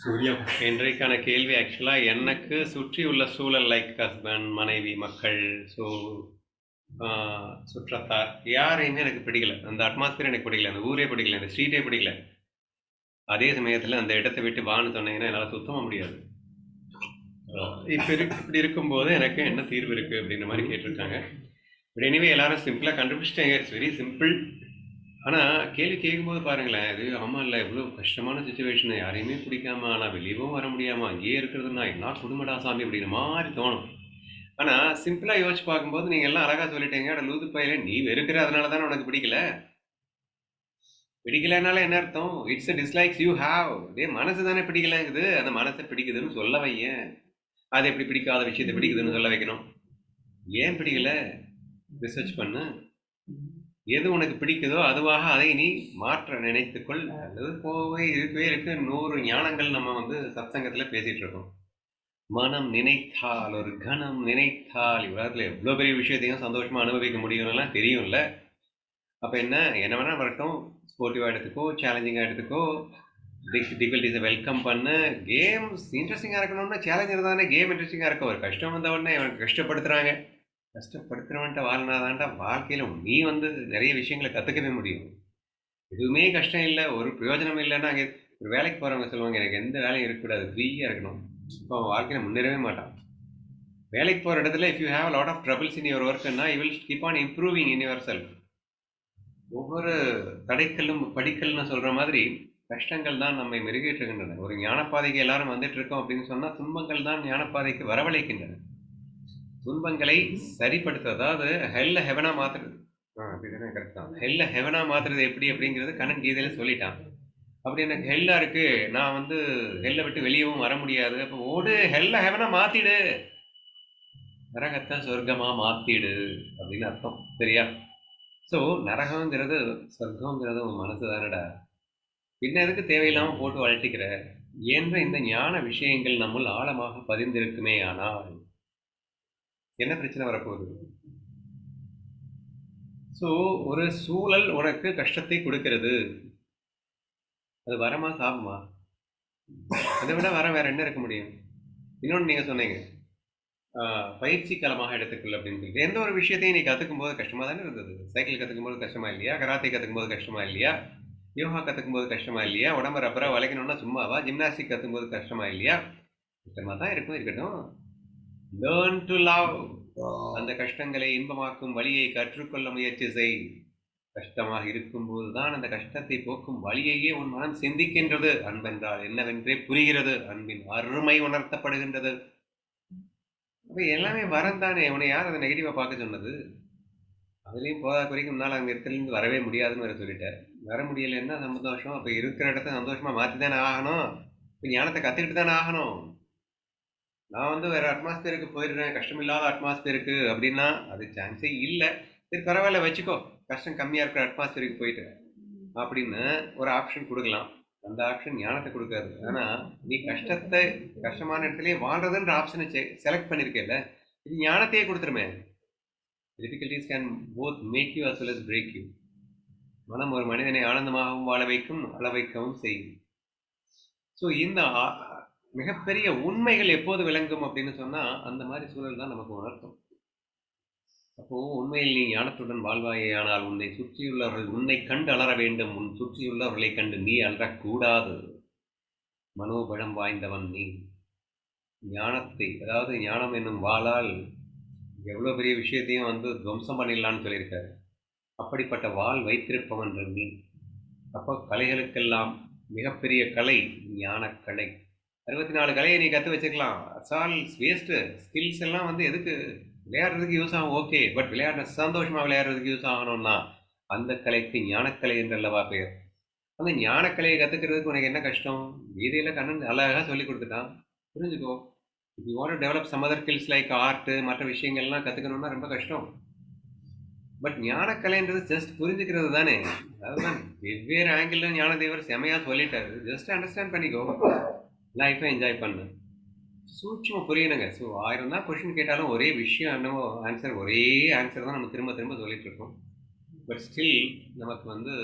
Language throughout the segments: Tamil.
சூர்யா இன்றைக்கான கேள்வி ஆக்சுவலாக எனக்கு சுற்றி உள்ள சூழல் லைக் ஹஸ்பண்ட் மனைவி மக்கள் ஸோ சுற்றத்தார் யாரையுமே எனக்கு பிடிக்கல. அந்த அட்மாஸ்பியர் எனக்கு பிடிக்கல அந்த ஊரே பிடிக்கல அந்த ஸ்ட்ரீட்டே பிடிக்கல. அதே சமயத்தில் அந்த இடத்தை விட்டு வான்னு சொன்னீங்கன்னா என்னால் சுத்தமாக முடியாது. இப்போ இப்படி இருக்கும்போது எனக்கு என்ன தீர்வு இருக்குது அப்படின்ற மாதிரி கேட்டிருக்காங்க. பட் எனிவே எல்லாரும் சிம்பிளாக கண்டுபிடிச்சிட்டாங்க. இட்ஸ் வெரி சிம்பிள் ஆனால் கேள்வி கேட்கும்போது பாருங்களேன் இது ஆமாம் இல்லை இவ்வளோ கஷ்டமான சுச்சுவேஷனு யாரையுமே பிடிக்காம ஆனால் வெளியவும் வர முடியாமல் அங்கேயே இருக்கிறதுனா என்ன கொடுமடா சாமி அப்படின்ற மாதிரி தோணும். ஆனால் சிம்பிளாக யோசிச்சு பார்க்கும்போது நீங்கள் எல்லாம் அழகாக சொல்லிட்டீங்க அட லூது பையில நீ வெறுக்கிற அதனால தானே உனக்கு பிடிக்கல? பிடிக்கலனால என்ன அர்த்தம்? It's a dislikes you have இதே மனசு தானே பிடிக்கலங்குது அந்த மனசை பிடிக்குதுன்னு சொல்ல வையேன். அது எப்படி பிடிக்காத விஷயத்தை பிடிக்குதுன்னு சொல்ல வைக்கணும்? ஏன் பிடிக்கல? ரிசர்ச் பண்ணு. எது உனக்கு பிடிக்குதோ அதுவாக அதை நீ மாற்ற நினைத்துக்கொள். அல்லது போகவே இருக்கவே இருக்கு. நூறு ஞானங்கள் நம்ம வந்து சத்சங்கத்துல பேசிட்டு இருக்கோம். மனம் நினைத்தால் ஒரு கணம் நினைத்தால். இவ்வளோ எவ்வளோ பெரிய விஷயத்தையும் சந்தோஷமா அனுபவிக்க முடியும்லாம் தெரியும்ல. அப்போ என்ன? என்ன வேணா வரட்டும். ஸ்போர்ட்டிவாக எடுத்துக்கோ சேலஞ்சிங்காக எடுத்துக்கோ. டிஃபிகல்ட்டிஸை வெல்கம் பண்ணு. கேம்ஸ் இன்ட்ரெஸ்டிங்காக இருக்கணும்னா சேலஞ்சர் தானே. கேம் இன்ட்ரெஸ்டிங்காக இருக்கும் ஒரு கஷ்டம் வந்த உடனே அவனுக்கு கஷ்டப்படுத்துகிறாங்க கஷ்டப்படுத்துறவன்ட்ட வாழ்னாதான்டா வாழ்க்கையில் நீ வந்து நிறைய விஷயங்களை கற்றுக்கவே முடியும். எதுவுமே கஷ்டம் இல்லை. ஒரு பிரயோஜனம் இல்லைன்னா அங்கே ஒரு வேலைக்கு போகிறவங்க சொல்லுவாங்க எனக்கு எந்த வேலையும் இருக்கக்கூடாது. ஃப்ரீயாக இருக்கணும். இப்போ அவன் வாழ்க்கையில் முன்னேறவே மாட்டான். வேலைக்கு போகிற இடத்துல if you have lot of troubles in your ஒர்க்னா you will keep on improving in your self ஒவ்வொரு தடைக்கல்லும் படிக்கல்னு சொல்கிற மாதிரி கஷ்டங்கள் தான் நம்மை மெருகேற்றுகின்றன. ஒரு ஞானப்பாதைக்கு எல்லாரும் வந்துட்டு இருக்கோம் அப்படின்னு சொன்னால் துன்பங்கள் தான் ஞானப்பாதைக்கு வரவழைக்கின்றன. துன்பங்களை சரிப்படுத்து அதாவது ஹெல்ல ஹெவனா மாத்துறது. அப்படிதானே கரெக்ட் தான். ஹெல்ல ஹெவனா மாத்துறது எப்படி அப்படிங்கிறது கண்ணன் கீதையில சொல்லிட்டான். அப்படி எனக்கு ஹெல்லா இருக்கு. நான் வந்து ஹெல்ல விட்டு வெளியவும் வர முடியாது. அப்போ ஓடு ஹெல்ல ஹெவனா மாத்திடு. நரகத்தை சொர்க்கமா மாத்திடு அப்படின்னு அர்த்தம். சரியா? ஸோ நரகங்கிறது சொர்க்கங்கிறது உன் மனசு தானடா. பின்ன எதுக்கு தேவையில்லாம போட்டு வளர்த்திக்கிற என்ற இந்த ஞான விஷயங்கள் நம்முள் ஆழமாக பதிந்திருக்குமே ஆனால் என்ன பிரச்சனை வரப்போகுது? ஸோ ஒரு சூழல் உனக்கு கஷ்டத்தை கொடுக்கிறது. அது வரமா சாபமா? அதை விட வர வேற என்ன இருக்க முடியும்? இன்னொன்று நீங்கள் சொன்னீங்க. பயிற்சி காலமாக எடுத்துக்கல அப்படின்னு சொல்லிட்டு. எந்த ஒரு விஷயத்தையும் நீ கற்றுக்கும் போது கஷ்டமாக தானே இருந்தது? சைக்கிள் கற்றுக்கும் போது கஷ்டமா இல்லையா? கராத்தே கற்றுக்கும் போது கஷ்டமா இல்லையா? யோகா கற்றுக்கும் போது கஷ்டமா இல்லையா? உடம்பு ரப்பராக வளைக்கணும்னா சும்மாவா? ஜிம்னாஸ்டிக் கற்றுக்கும் போது கஷ்டமா இல்லையா? கஷ்டமாக தான் இருக்கும் இருக்கட்டும். லேர்ன் டு லவ் அந்த கஷ்டங்களை இன்பமாக்கும் வழியை கற்றுக்கொள்ள முயற்சி செய். கஷ்டமாக இருக்கும்போது தான் அந்த கஷ்டத்தை போக்கும் வழியையே உன் மனம் சிந்திக்கின்றது. அன்பென்றால் என்னவென்றே புரிகிறது. அன்பின் அருமை உணர்த்தப்படுகின்றது. அப்ப எல்லாமே வரம் தானே? உன்னை யார் அதை நெகட்டிவா பார்க்க சொன்னது? அதுலேயும் போதா குறைக்கும் நாள் அங்கே இடத்துலேருந்து வரவே முடியாதுன்னு வேற சொல்லிட்டார். வர முடியலைன்னா சந்தோஷம். அப்போ இருக்கிற இடத்த சந்தோஷமா மாற்றி தானே ஆகணும். இப்போ ஞானத்தை கற்றுக்கிட்டு தானே ஆகணும். நான் வந்து வேறு அட்மாஸ்பியருக்கு போயிடுறேன். கஷ்டம் இல்லாத அட்மாஸ்பியருக்கு அப்படின்னா அது சான்ஸே இல்லை. சரி பரவாயில்ல வச்சுக்கோ. கஷ்டம் கம்மியாக இருக்கிற அட்மாஸ்பியருக்கு போயிட்டு. அப்படின்னு ஒரு ஆப்ஷன் கொடுக்கலாம். அந்த ஆப்ஷன் ஞானத்தை கொடுக்காது. ஆனால் நீ கஷ்டத்தை கஷ்டமான இடத்துலயே வாழ்றதுன்ற ஆப்ஷனை செலக்ட் பண்ணியிருக்கேல்ல இது ஞானத்தையே கொடுத்துருமே. Difficulties can both make you as well as break you மனம் ஒரு மனிதனை ஆனந்தமாகவும் வாழ வைக்கும் அள வைக்கவும் செய்யும். ஸோ இந்த மிகப்பெரிய உண்மைகள் எப்போது விளங்கும் அப்படின்னு சொன்னால் அந்த மாதிரி சூழல் தான் நமக்கு உணர்த்தும். அப்போ உண்மையில் நீ ஞானத்துடன் வாழ்வாயே ஆனால் உன்னை சுற்றியுள்ளவர்கள் உன்னை கண்டு அலற வேண்டும். உன் சுற்றியுள்ளவர்களை கண்டு நீ அலறக்கூடாது. மனோபலம் வாய்ந்தவன் நீ. ஞானத்தை அதாவது ஞானம் என்னும் வாளால் எவ்வளோ பெரிய விஷயத்தையும் வந்து துவம்சம் பண்ணிடலான்னு சொல்லியிருக்காரு. அப்படிப்பட்ட வாள் வைத்திருப்பவன் நீ. அப்போ கலைகளுக்கெல்லாம் மிகப்பெரிய கலை ஞானக்கலை. அறுபத்தி நாலு கலையை நீ கற்று வச்சுக்கலாம். ஆல் வேஸ்ட்டு ஸ்கில்ஸ் எல்லாம் வந்து எதுக்கு விளையாடுறதுக்கு யூஸ் ஆகும்? ஓகே பட் விளையாடுற சந்தோஷமாக விளையாடுறதுக்கு யூஸ் ஆகணும்னா அந்த கலைக்கு ஞானக்கலை என்றல்லவா பேர் அந்த ஞானக்கலையை கற்றுக்கிறதுக்கு உனக்கு என்ன கஷ்டம்? வீதியில் கண்ணன் அழகாக சொல்லி கொடுத்துட்டான். புரிஞ்சுக்கோ? If you want develop some other skills like art மற்ற விஷயங்கள்லாம் கற்றுக்கணும்னா ரொம்ப கஷ்டம். பட் ஞானக்கலைன்றது ஜஸ்ட் புரிஞ்சுக்கிறது தானே. அதுதான் வெவ்வேறு ஆங்கிள் ஞானதேவர் செமையாக சொல்லிட்டாரு. ஜஸ்ட் அண்டர்ஸ்டாண்ட் பண்ணிக்கோ. லைஃப்பை என்ஜாய் பண்ணு. சூட்சமாக புரியணுங்க. ஸோ ஆயிரம் தான் கொஷின் கேட்டாலும் ஒரே விஷயம் என்னவோ ஆன்சர் ஒரே ஆன்சர் தான் நம்ம திரும்ப திரும்ப சொல்லிகிட்டு இருக்கோம். பட் ஸ்டில் நமக்கு வந்து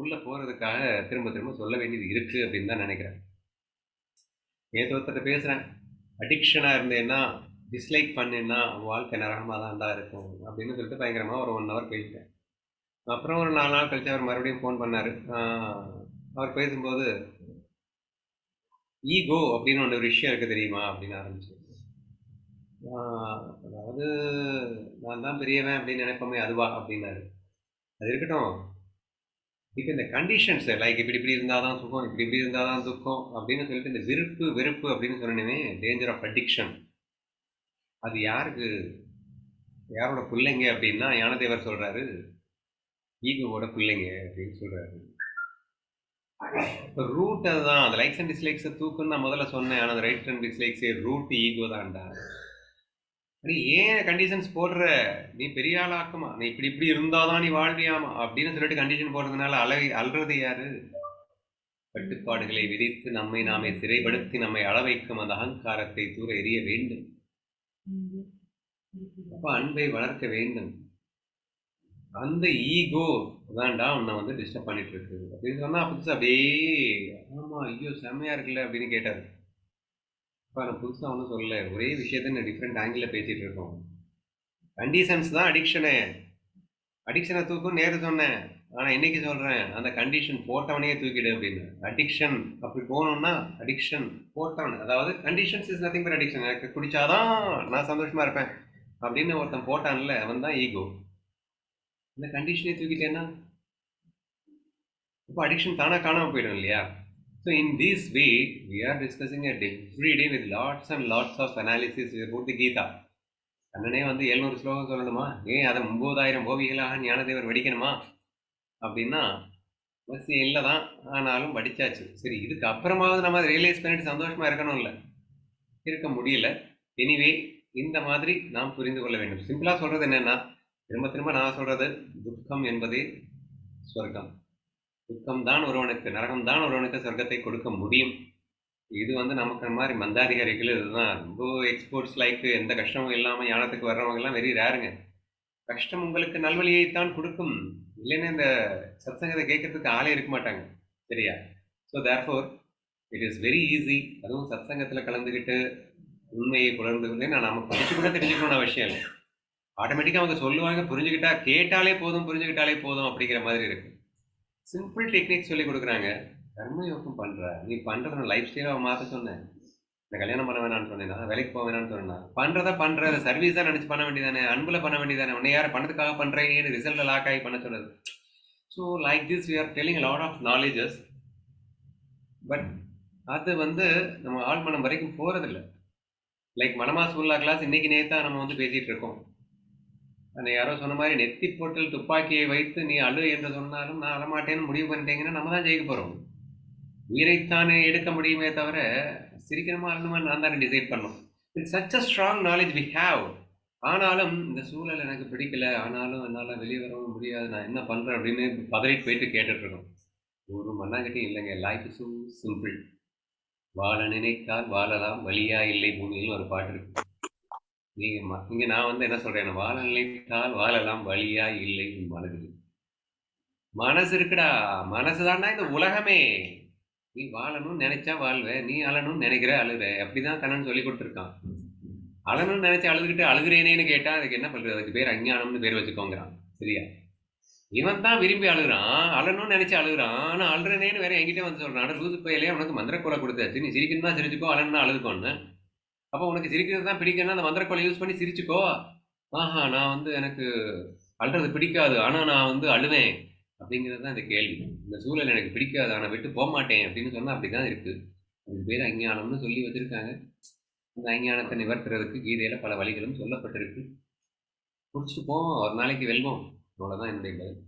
உள்ளே போகிறதுக்காக திரும்ப திரும்ப சொல்ல வேண்டியது இருக்கு அப்படின்னு தான் நினைக்கிறேன். நேற்று ஒருத்தர் பேசுகிறேன் அடிக்ஷனாக இருந்தேன்னா டிஸ்லைக் பண்ணேன்னா உன் வாழ்க்கை நரகமாக தான்டா இருக்கும் அப்படின்னு சொல்லிட்டு பயங்கரமாக ஒரு ஒன் ஹவர் பேசிட்டேன் அப்புறம் ஒரு நாலு நாள் கழிச்சு அவர் மறுபடியும் ஃபோன் பண்ணார். அவர் பேசும்போது ஈகோ அப்படின்னு ஒன்று ஒரு விஷயம் இருக்குது தெரியுமா அப்படின்னு ஆரம்பிச்சு அதாவது நான் தான் பெரியவன் அப்படின்னு நினைப்போமே அதுவா அப்படின்னாரு. அது இருக்கட்டும். இப்போ இந்த கண்டிஷன்ஸ் லைக் இப்படி இப்படி இருந்தால் தான் சுகம் இப்படி இப்படி இருந்தால் தான் துக்கம் அப்படின்னு சொல்லிட்டு இந்த விருப்பு வெறுப்பு அப்படின்னு சொன்னே டேஞ்சர் ஆஃப் அடிக்ஷன் அது யாருக்கு யாரோட பிள்ளைங்க அப்படின்னா ஞானதேவர் சொல்கிறாரு ஈகோவோட பிள்ளைங்க அப்படின்னு சொல்கிறாரு ரூட் அதுதான். அந்த லைக்ஸ் அண்ட் டிஸ்லைக்ஸை தூக்குன்னு நான் முதல்ல சொன்னேன். ஆனால் அந்த ரைட் அண்ட் டிஸ்லைக்ஸே ரூட் ஈகோ தான்டா. நீ ஏன் கண்டிஷன்ஸ் போடுற? நீ பெரிய ஆளாக்குமா? நீ இப்படி இப்படி இருந்தாதான் நீ வாழ்வியாமா? அப்படின்னு சொல்லிட்டு கண்டிஷன் போடுறதுனால அலை அல்றது யாரு? கட்டுப்பாடுகளை விதித்து நம்மை நாமே சிறைப்படுத்தி நம்மை அள வைக்கும் அந்த அகங்காரத்தை தூர எறிய வேண்டும். அப்ப அன்பை வளர்க்க வேண்டும். அந்த ஈகோ தான்டா உன்னை வந்து டிஸ்டர்ப் பண்ணிட்டு இருக்கு அப்படின்னு சொன்னால் புதுசு அப்படியே ஆமாம் ஐயோ செம்மையாக இருக்குல்ல அப்படின்னு கேட்டார். இப்போ நான் புதுசாக ஒன்றும் சொல்லல. ஒரே விஷயத்த டிஃப்ரெண்ட் ஆங்கிளில் பேசிகிட்டு இருக்கோம். கண்டிஷன்ஸ் தான் அடிக்ஷனு அடிக்ஷனை தூக்கும் நேரு சொன்னேன். ஆனால் இன்னைக்கு சொல்கிறேன் அந்த கண்டிஷன் போட்டவனே தூக்கிடு அப்படின்னு. அடிக்ஷன் அப்படி போகணும்னா அடிக்ஷன் போட்டவன். அதாவது conditions is nothing but addiction எனக்கு குடிச்சாதான் நான் சந்தோஷமாக இருப்பேன் அப்படின்னு ஒருத்தன் போட்டான்ல அவன் தான் ஈகோ இந்த கண்டிஷனே தூக்கிட்டேன்னா இப்போ அடிக்ஷன் தானாக காணாம போயிடும் இல்லையா? So in this way we are discussing every day with lots and lots of analysis about the Gita கண்ணனே வந்து எழுநூறு ஸ்லோகம் சொல்லணுமா? ஏன் அதை ஒம்பதாயிரம் ஓவியங்களாக ஞானதேவர் வடிக்கணுமா? அப்படின்னா பஸ் இல்லை தான் ஆனாலும் படிச்சாச்சு சரி இதுக்கு அப்புறமாவது நம்ம அதை ரியலைஸ் பண்ணிட்டு சந்தோஷமாக இருக்கணும் இல்லை இருக்க முடியல. எனிவே இந்த மாதிரி நாம் புரிந்து கொள்ள வேண்டும். சிம்பிளாக சொல்கிறது என்னென்னா திரும்ப திரும்ப நான் சொல்றது துக்கம் என்பது சொர்க்கம். துக்கம் தான் ஒருவனுக்கு நரகம் தான் ஒருவனுக்கு சொர்க்கத்தை கொடுக்க முடியும். இது வந்து நமக்கு மாதிரி மந்தாதிகாரிகள் இதுதான். ரொம்ப எக்ஸ்போர்ட்ஸ் லைஃப் எந்த கஷ்டமும் இல்லாமல் ஞானத்துக்கு வர்றவங்க எல்லாம் வெரி ரேருங்க கஷ்டம் உங்களுக்கு நல்வழியைத்தான் கொடுக்கும். இல்லைன்னா இந்த சத்சங்கத்தை கேட்கறதுக்கு ஆளே இருக்க மாட்டாங்க. சரியா? So therefore it is very easy அதுவும் சத்சங்கத்தில் கலந்துக்கிட்டு உண்மையை புலர்ந்துக்கிட்டு நான் நம்ம படிச்சு கூட தெரிஞ்சுக்கணும்னு அவசியம் இல்லை. ஆட்டோமேட்டிக்காக அவங்க சொல்லுவாங்க புரிஞ்சுக்கிட்டா கேட்டாலே போதும் புரிஞ்சுக்கிட்டாலே போதும் அப்படிங்கிற மாதிரி இருக்கு. சிம்பிள் டெக்னிக் சொல்லி கொடுக்குறாங்க. கர்மயோகம் பண்ற நீ பண்றத லைஃப் ஸ்டைலாக மாற்ற சொன்னேன். இந்த கல்யாணம் பண்ண வேணாம்னு சொன்னேன்னா வேலைக்கு போக வேணாம்னு சொன்னா பண்றத பண்ற சர்வீஸ் தான் நினைச்சு பண்ண வேண்டியதானே அன்புல பண்ண வேண்டியதானே உன்னை யார் பணத்துக்காக பண்றேன் ரிசல்ட் லாக் ஆகி பண்ண சொல்றது. So like this we are telling lot of knowledges but அது வந்து நம்ம ஆள் மனம் வரைக்கும் போகிறதில்ல லைக் மனமாசு சூல்லா கிளாஸ் இன்னைக்கு நேத்தா நம்ம வந்து பேசிட்டு இருக்கோம். அந்த யாரோ சொன்ன மாதிரி நெத்தி போட்டில் துப்பாக்கியை வைத்து நீ அழு என்று சொன்னாலும் நான் அழமாட்டேன்னு முடிவு பண்ணிட்டீங்கன்னா நம்ம தான் ஜெயிக்க போகிறோம் உயிரைத்தானே எடுக்க முடியுமே தவிர சிரிக்கணுமா அழணுமா நான் தானே டிசைட் பண்ணோம் it's such a strong knowledge we have ஆனாலும் இந்த சூழல் எனக்கு பிடிக்கல. ஆனாலும் என்னால் வெளியே வரவும் முடியாது. நான் என்ன பண்ணுறேன் அப்படின்னு பதறிட்டு போயிட்டு கேட்டுட்டு இருக்கோம் ஒரு மண்ணாங்கட்டியும் இல்லைங்க. லைஃப் ஸோ சிம்பிள் வாழ நினைத்தால் வாழலாம். வழியா இல்லை பூமியில் ஒரு பாட்டு இருக்கு. நீங்க இங்கே இங்க நான் வந்து என்ன சொல்றேன் வாழ நினைத்தால் வாழலாம் வழியா இல்லை உன் மனதில். மனசு இருக்குடா மனசுதான்டா இந்த உலகமே. நீ வாழணும்னு நினைச்சா வாழ்வ நீ அழணும்னு நினைக்கிற அழுத அப்படிதான் கண்ணன் சொல்லி கொடுத்துருக்கான். அழணும்னு நினைச்சு அழுதுகிட்டு அழுகிறேனேன்னு கேட்டா அதுக்கு என்ன பண்றது? அதுக்கு பேர் அஞ்ஞானம்னு பேர் வச்சுக்கோங்கிறான். சரியா? இவன் தான் விரும்பி அழுகுறான். அழணும்னு நினைச்சு அழுகுறான். ஆனால் அழுறனேன்னு வேற என்கிட்ட வந்து சொல்றான். ஆனால் லூசு பையிலே உனக்கு மந்திரக்கோலை கொடுத்தாச்சு. நீ சிரிக்கணும் தான் சிரிச்சுக்கோ அழணும்னா அழுதுக்கோன்னு. அப்போ உனக்கு சிரிக்கிறது தான் பிடிக்கணும்னா அந்த மந்திரக்கோலை யூஸ் பண்ணி சிரிச்சுக்கோ. ஆஹா நான் வந்து எனக்கு அழுறது பிடிக்காது. ஆனால் நான் வந்து அழுவேன். அப்படிங்கிறது தான் இந்த கேள்வி. இந்த சூழல் எனக்கு பிடிக்காது. ஆனால் விட்டு போக மாட்டேன் அப்படின்னு அப்படி தான் இருக்குது ரெண்டு பேர் அஞ்ஞானம்னு சொல்லி வச்சுருக்காங்க. இந்த அஞ்ஞானத்தை நிவர்த்துறதுக்கு கீதையில் பல வழிகளும் சொல்லப்பட்டிருக்கு. முடிச்சுட்டு போவோம். ஒரு நாளைக்கு வெல்வோம். அவ்வளோதான் என்னுடைய பதில்